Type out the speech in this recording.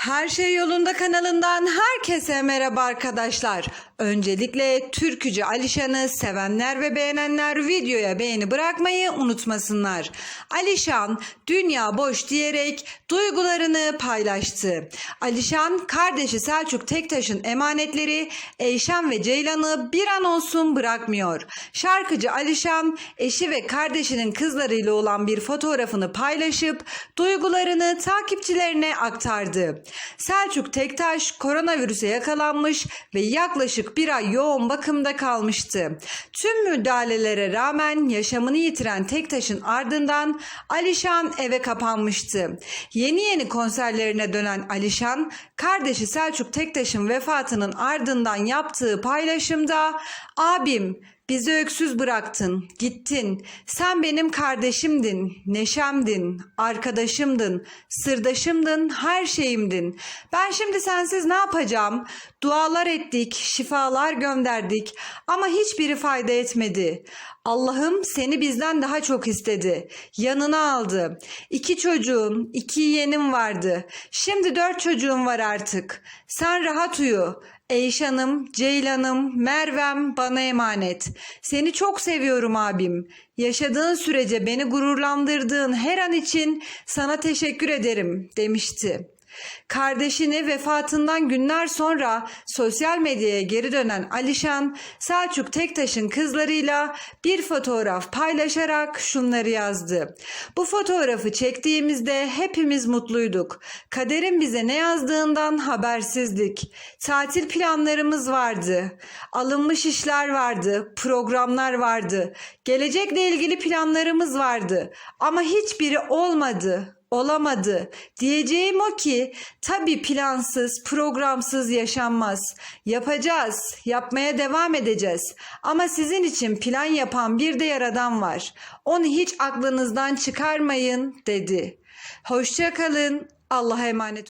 Her Şey Yolunda kanalından herkese merhaba arkadaşlar. Öncelikle Türkücü Alişan'ı sevenler ve beğenenler videoya beğeni bırakmayı unutmasınlar. Alişan dünya boş diyerek duygularını paylaştı. Alişan kardeşi Selçuk Tektaş'ın emanetleri Eyşan ve Ceylan'ı bir an olsun bırakmıyor. Şarkıcı Alişan eşi ve kardeşinin kızlarıyla olan bir fotoğrafını paylaşıp duygularını takipçilerine aktardı. Selçuk Tektaş koronavirüse yakalanmış ve yaklaşık bir ay yoğun bakımda kalmıştı. Tüm müdahalelere rağmen yaşamını yitiren Tektaş'ın ardından Alişan eve kapanmıştı. Yeni yeni konserlerine dönen Alişan, kardeşi Selçuk Tektaş'ın vefatının ardından yaptığı paylaşımda "Abim Bizi öksüz bıraktın, gittin. Sen benim kardeşimdin, neşemdin, arkadaşımdın, sırdaşımdın, her şeyimdin. Ben şimdi sensiz ne yapacağım? Dualar ettik, şifalar gönderdik ama hiçbiri fayda etmedi. Allah'ım seni bizden daha çok istedi. Yanına aldı. İki çocuğun, iki yeğenim vardı. Şimdi dört çocuğum var artık. Sen rahat uyu. Eyşan'ım, Ceylan'ım, Merve'm bana emanet. Seni çok seviyorum abim. Yaşadığın sürece beni gururlandırdığın her an için sana teşekkür ederim demişti. Kardeşini vefatından günler sonra sosyal medyaya geri dönen Alişan, Selçuk Tektaş'ın kızlarıyla bir fotoğraf paylaşarak şunları yazdı. Bu fotoğrafı çektiğimizde hepimiz mutluyduk. Kaderin bize ne yazdığından habersizdik. Tatil planlarımız vardı. Alınmış işler vardı, programlar vardı. Gelecekle ilgili planlarımız vardı. Ama hiçbiri olmadı olamadı. Diyeceğim o ki tabii plansız, programsız yaşanmaz. Yapacağız, yapmaya devam edeceğiz. Ama sizin için plan yapan bir de yaradan var. Onu hiç aklınızdan çıkarmayın dedi. Hoşça kalın. Allah'a emanet